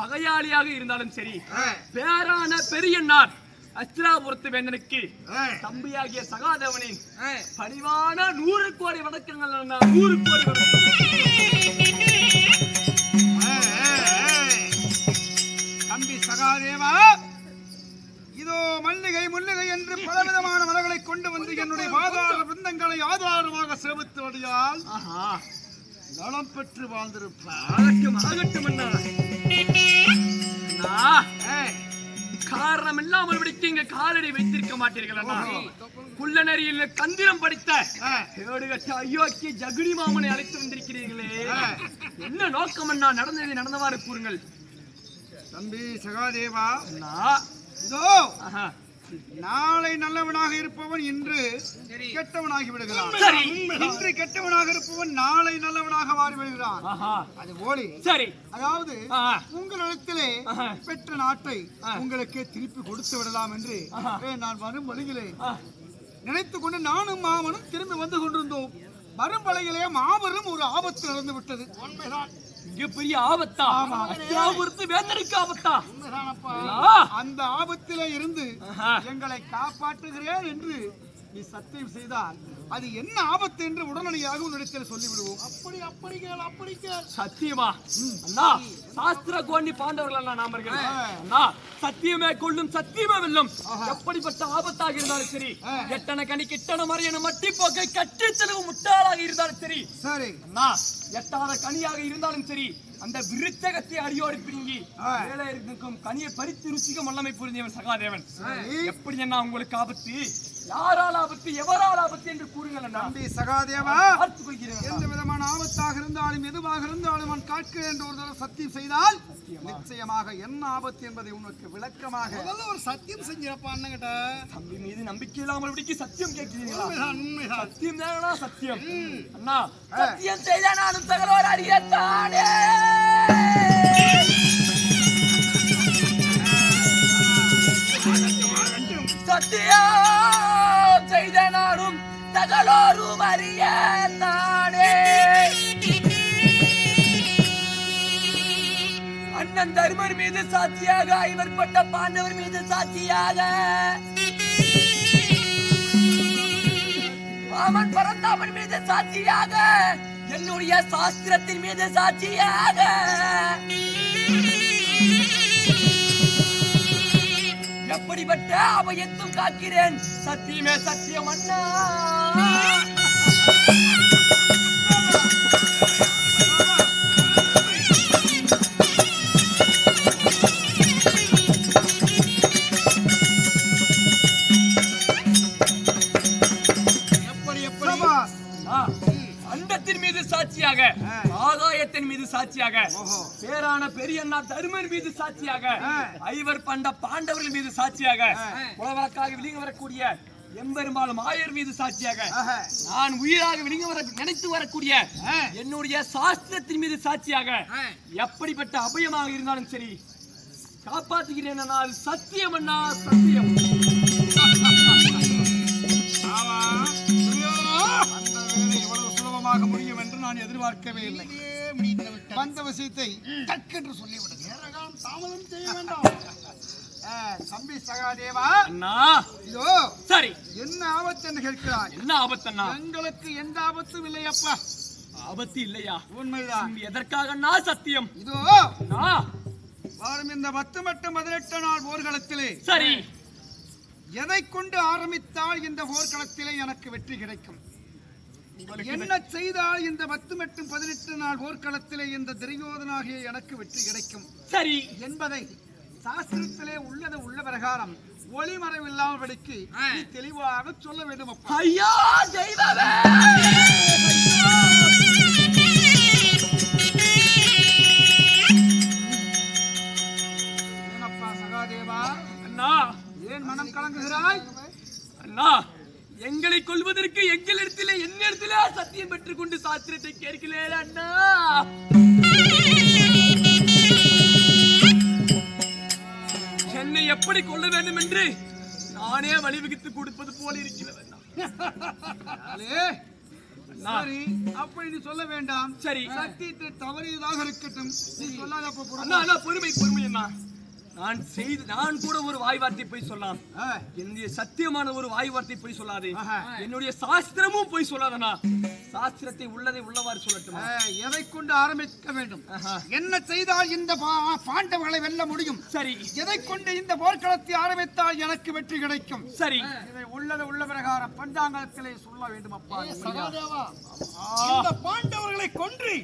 பகையாளியாக இருந்தாலும் சரி பேரான பெரியண்ணார் அஸ்திராபுரத்து வேந்தனுக்கு தம்பியாகிய சகாதேவனின் பணிவான நூறு கோடி வணக்கங்கள் நூறு கோடி தம்பி சகாதேவா இதோ மல்லிகை முல்லிகை என்று பலவிதமான மலர்களை கொண்டு வந்து என்னுடைய பாதார பிருந்தங்களை ஆதாரமாக சேமித்து வடியால் ஆஹா. நலம் பெற்று வாழ்ந்திருப்பார். ஆகட்டும் அண்ணா. அண்ணா, காரணம் இல்லாமல் விடுக்க இங்க காலடி வைத்திருக்க மாட்டீர்கள் அண்ணா குள்ள நெறியில் கந்திரம் படித்த ஏடுகட்ட அயோக்கிய ஜகுனி மாமனை அழைத்து வந்திருக்கிறீர்களே. என்ன நோக்கம் அண்ணா நடந்ததை நடந்தவாறு கூறுங்கள். தம்பி சகாதேவா. அண்ணா. இதோ. நாளை நல்லவனாக இருப்பவன் இன்று கெட்டவனாகி விடுகிறான். இன்று கெட்டவனாக இருப்பவன் நாளை நல்லவனாக மாறி விடுகிறான். அது போலி சரி. அதாவது. உங்களிடத்திலே. பெற்ற நாட்டை உங்களுக்கே திருப்பி கொடுத்து விடலாம் என்று நான் வரும் வழியிலே. நினைத்துக் கொண்டு நானும் மாமனும் திரும்பி வந்து கொண்டிருந்தோம். வரும் வழியிலே மாபெரும் ஒரு ஆபத்து நடந்து விட்டது. உண்மைதான். இங்க பெரிய ஆபத்தா அத்தியாபுரத்து வேந்தனுக்கு ஆபத்தா. அந்த ஆபத்திலே இருந்து. எங்களை காப்பாற்றுகிறேன் என்று நீ சத்தியம் செய்தால் அது என்ன ஆபத்து என்று உடனடியாக உன்னிடத்தில் சொல்லிவிடுவோம். அப்படி அப்படி கேள் அப்படி கேள். சத்தியமா? அண்ணா சாஸ்திர கோண்டி பாண்டவர்கள் அண்ணா நாமர்கள் அண்ணா சத்தியமே கொள்ளும் சத்தியமே வெல்லும். எப்படிப்பட்ட ஆபத்தாக இருந்தாலும் சரி எட்டன கனி கிட்டன மறையன மட்டி போக்கை கட்டி தெளிவு முட்டாளாக இருந்தாலும் சரி. சரி. அண்ணா எட்டாத கனியாக இருந்தாலும் சரி அந்த விருத்தகத்தை அடியோடு பிடுங்கி ஆ. மேலே இருக்கும் கனியை பறித்து ருசிக்க வல்லமை புரிந்தவன் சகாதேவன். எப்படி அண்ணா உங்களுக்கு ஆபத்து? யாரால் ஆபத்து எவரால் ஆபத்து என்று கூறுங்கள் தம்பி சகாதேவா பார்த்துக் கொள்கிறேன். எந்த விதமான ஆபத்தாக இருந்தாலும் எதுவாக இருந்தாலும் நான் காட்கிறேன் என்று ஒரு தடவை சத்தியம் செய்தால் நிச்சயமாக என்ன ஆபத்து என்பதை உனக்கு விளக்கமாக. ஒரு சத்தியம் செஞ்சிருப்பா அண்ணங்கிட்ட. தம்பி மீது நம்பிக்கை இல்லாமல் இப்படிக்கு சத்தியம் கேட்கிறீங்களா. சத்தியம் தானா சத்தியம். அண்ணா சத்தியம் செய்த நானும் சகலோர் அறியத்தானே. சத்தியம். செய்த அறிய நானே. அண்ணன் தருமர் மீது சாட்சியாக ஐவர் பட்ட பாண்டவர் மீது சாட்சியாக. மாமன் பரந்தாமன் மீது சாட்சியாக. என்னுடைய சாஸ்திரத்தின் மீது சாட்சியாக. எப்படிப்பட்ட அபயத்தும் காக்கிறேன்? சத்தியமே சத்தியம் அண்ணா. சாட்சியாக. பேரான பெரியண்ணா தருமர் மீது சாட்சியாக. ஐவர் பண்ட பாண்டவர்கள் மீது சாட்சியாக. புலவரக்காக விழுங்க வரக்கூடிய எம்பெருமாள் மாயர் மீது சாட்சியாக. நான் உயிராக விழுங்க வர நினைத்து வரக்கூடிய என்னுடைய சாஸ்திரத்தின் மீது சாட்சியாக. எப்படிப்பட்ட அபயமாக இருந்தாலும் சரி அது சத்தியம் அண்ணா சத்தியம். சுலபமாக முடியும் என்று நான் எதிர்பார்க்கவே இல்லை. வந்த விஷயத்தை டக்கென்று சொல்லிவிடுங்க. நேரகாலம் தாமதம் செய்ய வேண்டாம். தம்பி சகாதேவா. அண்ணா. இதோ சரி. என்ன ஆபத்து என்று கேட்கிறாய்? என்ன ஆபத்தண்ணா? எங்களுக்கு எந்த ஆபத்தும் இல்லையப்பா ஆபத்து இல்லையா? உண்மைதான். எதற்காக நான் சத்தியம்? இதோ வரும் இந்த பத்து மற்றும் பதினெட்டு நாள் போர்க்களத்திலே. சரி. எதை கொண்டு ஆரம்பித்தால் இந்த போர்க்களத்திலே எனக்கு வெற்றி கிடைக்கும்? என்ன செய்தால் இந்த பத்து மற்றும் பதினெட்டு நாள் போர்க்களத்திலே இந்த துரியோதனாகிய எனக்கு வெற்றி கிடைக்கும்? சரி. என்பதை சாஸ்திரத்திலே உள்ளது உள்ள பிரகாரம் ஒளிமறைவில்லாமபடிக்கு நீ தெளிவாக சொல்ல வேண்டும் அப்பா. ஐயா அண்ணா. ஏன் மனம் கலங்குகிறாய்? அண்ணா. எங்களை கொள்வதற்கு எங்களிடத்திலே என்னிடத்திலே சத்தியம் பெற்றுக் கொண்டு சாஸ்திரத்தை கேட்கிறேன் அண்ணா. என்னை எப்படி கொள்ள வேண்டும் என்று நானே வழிவகுத்து கொடுப்பது போல இருக்கிறது சரி அப்படி நீ சொல்ல வேண்டாம். சரி. சத்தியத்தை தவறியதாக இருக்கட்டும். நீ சொல்லாத பொறுமை பொறுமை அண்ணா. நான் செய்து நான் கூட ஒரு வாய் வார்த்தை போய் சொல்லலாம் என்னுடைய சத்தியமான ஒரு வாய் வார்த்தை போய் சொல்லாது. என்னுடைய சாஸ்திரமும் போய் சொல்லாதண்ணா சாஸ்திரத்தை உள்ளதை உள்ளவாறு சொல்லட்டுமா? எதை கொண்டு ஆரம்பிக்க வேண்டும்? ஆஹா. என்ன செய்தால் இந்த பா- பாண்டவர்களை வெல்ல முடியும்? சரி. எதை கொண்டு இந்த போர்க்களத்தை ஆரம்பித்தால் எனக்கு வெற்றி கிடைக்கும்? சரி. இதை உள்ளது உள்ள பிரகாரம் பஞ்சாங்கத்திலே சொல்ல வேண்டும் அப்பா இந்த பாண்டவர்களை கொன்று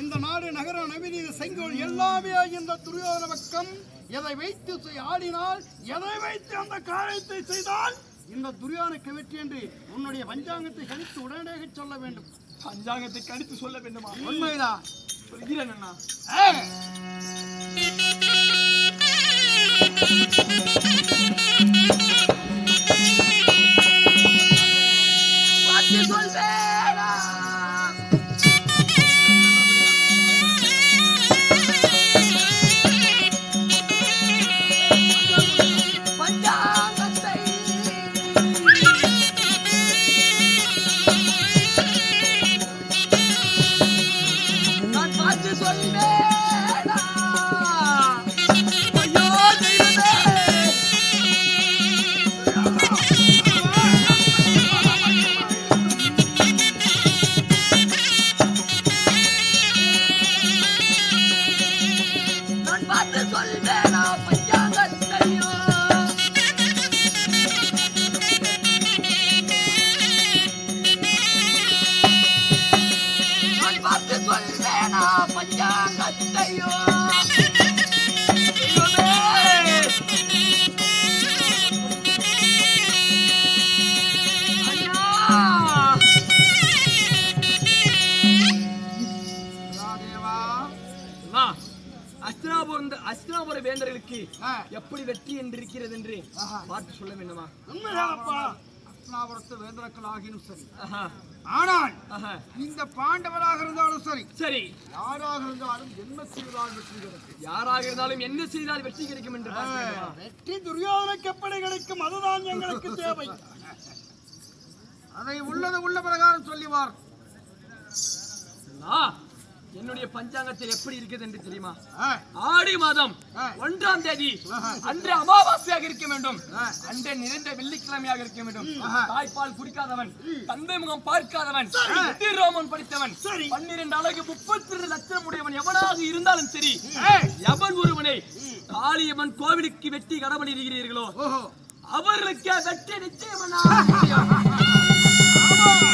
இந்த நாடு நகர நவீன செங்கோல் எல்லாமே இந்த துரியோதன பக்கம். எதை வைத்து ஆடினால் எதை வைத்து அந்த காரியத்தை செய்தால்? இந்த துரியோதனுக்கு வெற்றி என்று உன்னுடைய பஞ்சாங்கத்தை கணித்து உடனடியாக சொல்ல வேண்டும். பஞ்சாங்கத்தை கணித்து சொல்ல வேண்டுமா? உண்மைதான். சொல்கிறேன் அண்ணா. ஆ, எப்படி வெற்றி என்று இருக்கிறது என்று. பார்த்து சொல்ல வேண்டுமா? உண்மைதானப்பா. ஆகினும் சரி. ஆனால். இந்த பாண்டவராக இருந்தாலும் சரி. சரி. யாராக இருந்தாலும் என்ன செய்தால் வெற்றி கிடைக்கும். யாராக இருந்தாலும் என்ன செய்தால் வெற்றி கிடைக்கும் என்று? வெற்றி துரியோதனுக்கு எப்படி கிடைக்கும் அதுதான் எங்களுக்கு தேவை. அதை உள்ளது உள்ள பிரகாரம் சொல்லிவார். என்னுடைய பஞ்சாங்கத்தில் எப்படி இருக்குது என்று தெரியுமா? ஆடி மாதம். ஒன்றாம் தேதி அன்று அமாவாசையாக இருக்க வேண்டும். அன்றே நிறைந்த வெள்ளிக்கிழமையாக இருக்க வேண்டும். தாய்ப்பால் குடிக்காதவன் தந்தை முகம் பார்க்காதவன் ரோமன் படித்தவன். பன்னிரண்டு அழகு முப்பத்தி ரெண்டு லட்சம் உடையவன் எவனாக இருந்தாலும் சரி எவன் ஒருவனை காளியம்மன் கோவிலுக்கு வெட்டி கடமளிக்கிறீர்களோ ஓஹோ. அவர்களுக்கு வெற்றி நிச்சயம்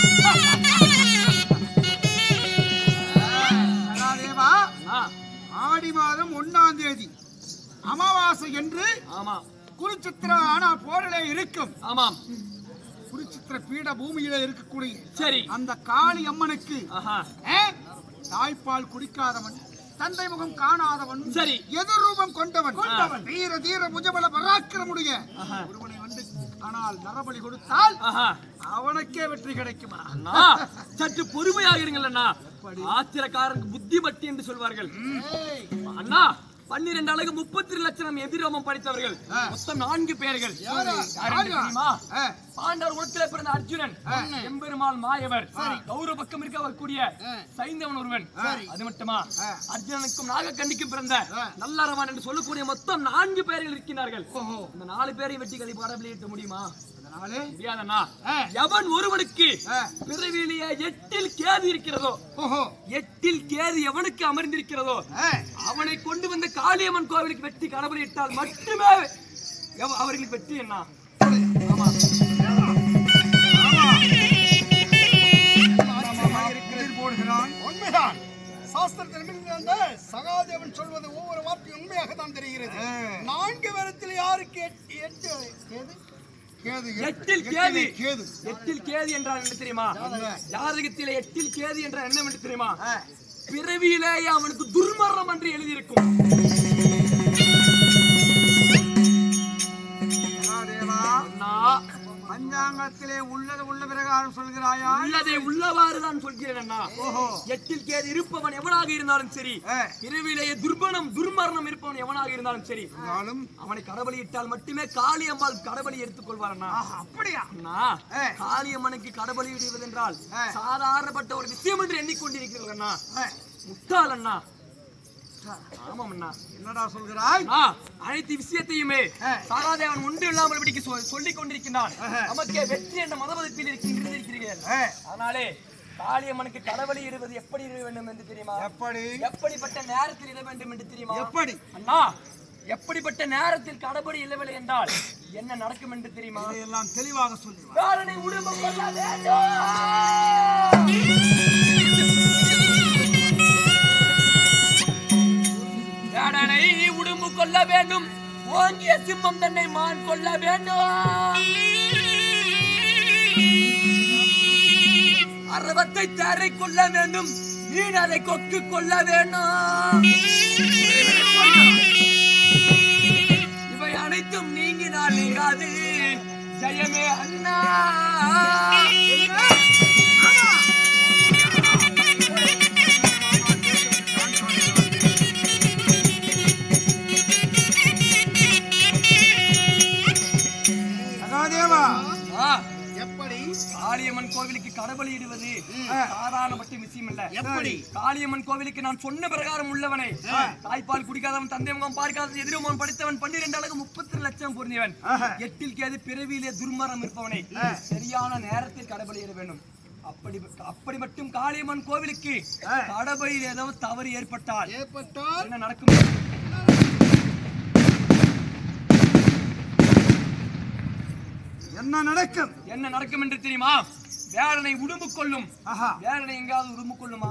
ஆடி மாதம் ஒன்னாம் தேதி அமாவாசை என்று ஆமா. குருச்சித்திர ஆனா போரிலே இருக்கும். ஆமாம் குருச்சித்திர பீட பூமியில இருக்கக்கூடிய சரி. அந்த காளி அம்மனுக்கு தாய்ப்பால் குடிக்காதவன் தந்தை முகம் காணாதவன் சரி. எதிர்ரூபம் கொண்டவன் கொண்டவன். வீர தீர புஜபல பராக்கிரமுடைய. ஒருவனை வந்து ஆனால் நரபலி கொடுத்தால் அவனுக்கே வெற்றி கிடைக்குமா? சற்று பொறுமையாக இருங்கள் அண்ணா. ஆத்திரக்காரனுக்கு புத்தி பட்டி என்று சொல்வார்கள். அண்ணா பன்னிரண்டு அழகு முப்பத்தி லட்சம் எதிரோமம் படித்தவர்கள். மொத்தம் நான்கு பேர்கள். பாண்டவர் குலத்திலே பிறந்த அர்ஜுனன் எம்பெருமாள் மாயவர் கௌரவ பக்கம் இருக்க வரக்கூடிய சைந்தவன் ஒருவன். அது மட்டுமா? அர்ஜுனனுக்கும் நாகக்கண்ணிக்கும் பிறந்த நல்லறவன் என்று சொல்லக்கூடிய மொத்தம் நான்கு பேர்கள் இருக்கிறார்கள் இந்த நாலு பேரை வெட்டி கதை பாடபிலிட்ட முடியுமா? அதனாலே முடியாதண்ணா. ஆ. எவன் ஒருவனுக்கு. பிறவிலேயே எட்டில் கேது இருக்கிறதோ எட்டில் கேது எவனுக்கு அமர்ந்திருக்கிறதோ அவனை கொண்டு வந்து காளியம்மன் கோவிலுக்கு வெட்டி கடவுள் இட்டால் மட்டுமே அவர்களுக்கு வெற்றி என்ன? ஆமா. உண்மைதான். சாஸ்திரத்தில் சகாதேவன் சொல்வது ஒவ்வொரு வார்த்தையும் உண்மையாக தான் தெரிகிறது நான்கு பேரத்தில் யாருக்கு எட்டு எட்டு எட்டில் கேது. கேது. எட்டில் கேது என்றால் என்ன தெரியுமா? ஜாதகத்திலே எட்டில் கேது என்றால் என்ன என்று தெரியுமா? பிறவியிலேயே அவனுக்கு துர்மரணம் என்று எழுதியிருக்கும். அண்ணா, பஞ்சாங்கத்திலே உள்ளது உள்ள பிரகாரம் சொல்கிறாயா? உள்ளதை உள்ளவாறு தான் சொல்கிறேன் அண்ணா. எட்டில் கேது இருப்பவன் எவனாக இருந்தாலும் சரி. பிறவியிலேயே துர்பணம் துர்மரணம் இருப்பவன் எவனாக இருந்தாலும் சரி. அவனை கடபலியிட்டால் மட்டுமே காளியம்மாள் கடபலி எடுத்துக் கொள்வார் அண்ணா அப்படியா? அண்ணா. காளியம்மனுக்கு கடபலி இடுவதென்றால். சாதாரணப்பட்ட ஒரு விஷயம் என்று எண்ணிக்கொண்டிருக்கிறீர்கள் அண்ணா. முட்டாள் அண்ணா. என்னடா சொல்கிறாய்? அனைத்து விஷயத்தையுமே. சகாதேவன் ஒன்று இல்லாமல் இப்படிக்கு சொல்லிக் கொண்டிருக்கின்றான். நமக்கே வெற்றி என்ற மதபதத்தில் இருக்கின்றீர்கள் அதனாலே காளியம்மனுக்கு கடவுளி இடுவது எப்படி இட வேண்டும் என்று தெரியுமா? எப்படி? எப்படிப்பட்ட நேரத்தில் இட வேண்டும் என்று தெரியுமா? எப்படி? அண்ணா எப்படிப்பட்ட நேரத்தில் கடவுளி இல்லவில்லை என்றால் என்ன நடக்கும் என்று தெரியுமா? இதையெல்லாம் தெளிவாக சொல்லுவார் கொள்ள வேண்டும். ஓங்கிய சிம்மம் தன்னை மான் கொள்ள வேண்டும். அரவத்தை தேரை கொள்ள வேண்டும். மீன் அதை கொக்கு கொள்ள வேண்டும். இவை அனைத்தும் நீங்கினால் நீங்காது ஜெயமே அண்ணா. இடுவது சாதாரணப்பட்ட விஷயம் இல்ல எப்படி? காளியம்மன் கோவிலுக்கு நான் சொன்ன பிரகாரம் உள்ளவனை. தாய்ப்பால் குடிக்காதவன் தந்தை முகம் பார்க்காத எதிரமுகம் படித்தவன் பன்னிரண்டு அழகு முப்பத்தி லட்சம் பொருந்தியவன். எட்டில் கேது பிறவியிலே துர்மரம் இருப்பவனை. சரியான நேரத்தில் இட வேண்டும். அப்படி அப்படி மட்டும் காளியம்மன் கோவிலுக்கு கடவுளில் ஏதோ தவறு ஏற்பட்டால் ஏற்பட்டால்? என்ன நடக்கும்? என்ன நடக்கும்? என்ன நடக்கும் என்று தெரியுமா? வேலனை உடும்பு கொள்ளும் ஆஹா. வேலனை எங்காவது உடும்பு கொள்ளுமா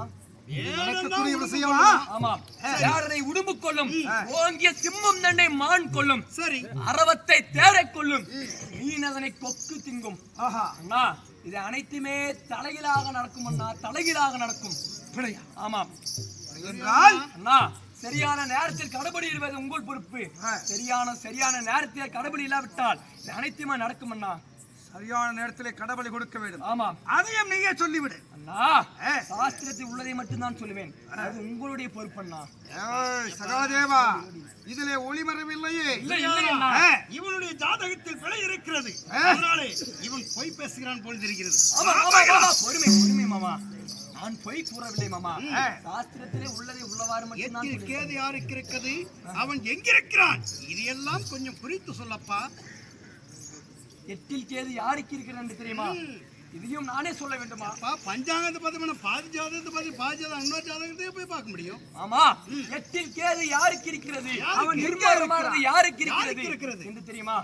நடக்கக்கூடிய விஷயமா ஆமாம் யாரனை உடும்பு கொள்ளும் ஓங்கிய சிம்மம் தன்னை மான் கொள்ளும் சரி. அரவத்தை தேரை கொள்ளும் மீன் அதனை கொக்கு திங்கும். ஆஹா. அண்ணா இது அனைத்துமே தலைகீழாக நடக்கும் அண்ணா. தலைகீழாக நடக்கும். ஆமாம் என்றால்? அண்ணா சரியான நேரத்தில் கடபடி இடுவது உங்கள் பொறுப்பு. சரியான சரியான நேரத்தில் கடபடி இல்லாவிட்டால் அனைத்துமே நடக்கும் அண்ணா. சரியான நேரத்திலே கடவுளை கொடுக்க வேண்டும். ஆமாம் அதையும் நீயே சொல்லிவிடு. அண்ணா சாஸ்திரத்தில் உள்ளதை மட்டும்தான் சொல்லுவேன். அது உங்களுடைய பொறுப்பண்ணா. சகாதேவா இதிலே ஆ, இவனுடைய ஜாதகத்தில் பிழை இருக்கிறது. அதனாலே இவன் பொய் பேசுகிறான் போல் தெரிகிறது ஆமா, ஆமா, ஆமா. பொறுமை பொறுமை மாமா. நான் பொய் கூறவில்லை மாமா. சாஸ்திரத்திலே உள்ளதை உள்ளவாறு மட்டும் கேது யாருக்கு இருக்குது அவன் எங்கிருக்கிறான்? இது எல்லாம் கொஞ்சம் குறித்து சொல்லப்பா. எட்டில் கேது யாருக்கு இருக்கிறது என்று தெரியுமா? இதையும் நானே சொல்ல வேண்டுமா? பஞ்சாங்கத்தை பார்த்து பாதி ஜாதகத்தை பார்த்து பாதி ஜாதகம் இன்னொரு ஜாதகத்தையே போய் பார்க்க முடியும். ஆமா. எட்டில் கேது யாருக்கு இருக்கிறது? அவன் எங்க நிர்வாகமானது யாருக்கு இருக்கிறது? என்று தெரியுமா?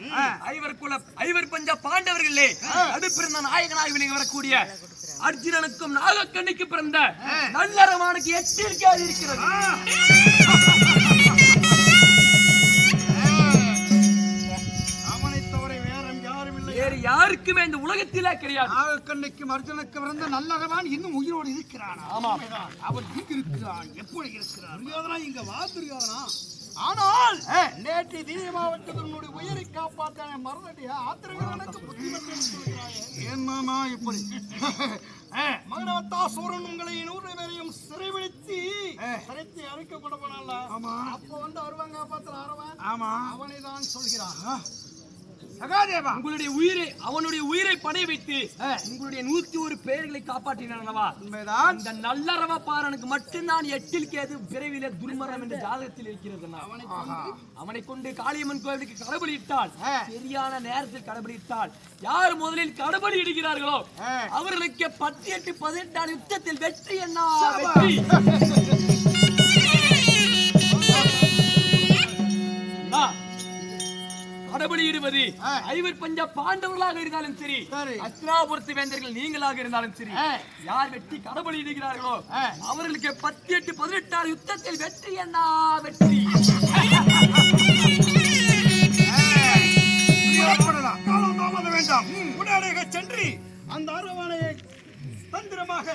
ஐவர் குல ஐவர் பஞ்ச பாண்டவர்களே. அடுப்பிருந்த நாயகனாக விளங்கி வரக்கூடிய அர்ஜுனனுக்கும் நாகக்கண்ணிக்கு பிறந்த நல்லறவானுக்கு எட்டில் கேது இருக்கிறது. வேறு யாருக்குமே இந்த உலகத்திலே கிடையாது. நாகக்கண்ணைக்கும் அர்ஜுனுக்கு பிறந்த நல்லகவான் இன்னும் உயிரோடு இருக்கிறான்? ஆமாம் அவன் இங்கு இருக்கிறான் எப்படி இருக்கிறான்? துரியோதனா இங்க வா துரியோதனா. ஆனால் நேற்று தீய மாவட்டத்தினுடைய உயிரை காப்பாற்ற மறந்துட்டியா? ஆத்திரங்களுக்கு புத்திமதி என்னமா இப்படி? மகனவத்தாசூரன் உங்களை நூறு பேரையும் சிறைபிடித்து சிறைத்து அழைக்கப்பட போனால ஆமா. அப்போ வந்து அருவாங்க காப்பாத்துல ஆரவன் ஆமா. அவனை தான் சொல்கிறான் சகாதேவா! உங்களுடைய உயிரை அவனுடைய உயிரை படை வைத்து உங்களுடைய நூத்தி ஒரு பேர்களை காப்பாற்றினானவா உண்மைதான். அந்த நல்லறவ பாரனுக்கு மட்டும்தான் எட்டில் கேது பிறவிலே துர்மரம் என்ற ஜாதகத்தில் இருக்கிறது அவனை கொண்டு? காளியம்மன் கோவிலுக்கு கடவுளிட்டால் சரியான நேரத்தில் கடவுளிட்டால் யார் முதலில் கடவுளி இடுகிறார்களோ அவர்களுக்கு பத்து எட்டு பதினெட்டாம் யுத்தத்தில் வெற்றி என்ன? வெற்றி. அண்ணா, கடபலியிடுவது ஐவர் பஞ்ச பாண்டவர்களாக இருந்தாலும் சரி. அஸ்தினாபுரத்து வேந்தர்கள் நீங்களாக இருந்தாலும் சரி யார் வெற்றி கடபலியிடுகிறார்களோ அவர்களுக்கு பத்து எட்டு பதினெட்டாறு யுத்தத்தில் வெற்றி என்ன? வெற்றி. வேண்டாம். உடனடியாக சென்று அந்த அரவணையை தந்திரமாக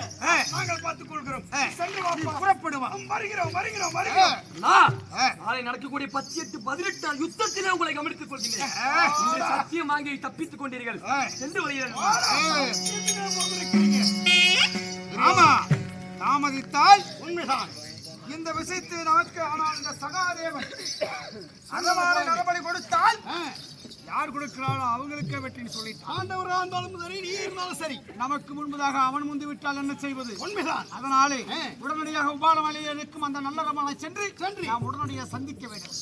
நாங்கள் பார்த்துக் கொள்கிறோம். சென்று வாப்பா. புறப்படுவான் வருகிறோம் வருகிறோம் வருகிறோம். நாளை நடக்கக்கூடிய பத்து எட்டு பதினெட்டாம் யுத்தத்திலே உங்களை கவனித்துக் கொள்கிறேன். இந்த சத்தியம் வாங்கி தப்பித்துக் கொண்டீர்கள். சென்று வருகிறேன்? ஆமா. தாமதித்தால் உண்மைதான். இந்த விஷயத்தை நமக்கு ஆனால் இந்த சகாதேவன் அதனால நடபடி கொடுத்தால் யார் கொடுக்கிறாரோ அவங்களுக்கே வெற்றின்னு சொல்லி ஆண்டவராக இருந்தாலும் சரி நீ இருந்தாலும் சரி. நமக்கு முன்பதாக அவன் முந்து விட்டால் என்ன செய்வது? உண்மைதான். அதனாலே உடனடியாக உபாலமலையில் இருக்கும் அந்த நல்ல ரமனை சென்று சென்று நாம் உடனடியாக சந்திக்க வேண்டும்.